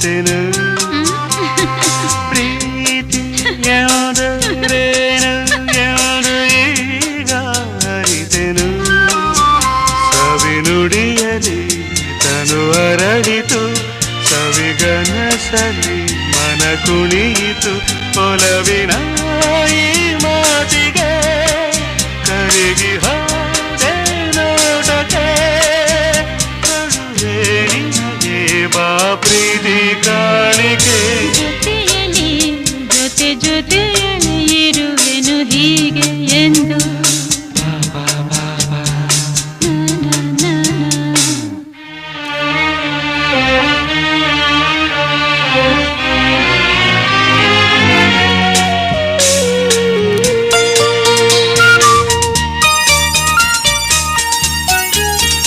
ತಿಳಿತೆನು ಪ್ರೀತಿ ಯಾವುದರೇನು ಯಾವುದು ಈಗ ಅರಿತೆನು ಸವಿನುಡಿಯಲಿ ತನು ಅರಳಿತು ಸವಿಗನಸಲಿ ಮನ ಕುಣಿಯಿತು ಒಲವಿನ ಪ್ರೀತಿ ಕಾಣಿಕೆ ಜೊತೆಯಲ್ಲಿ ಜೊತೆ ಜೊತೆ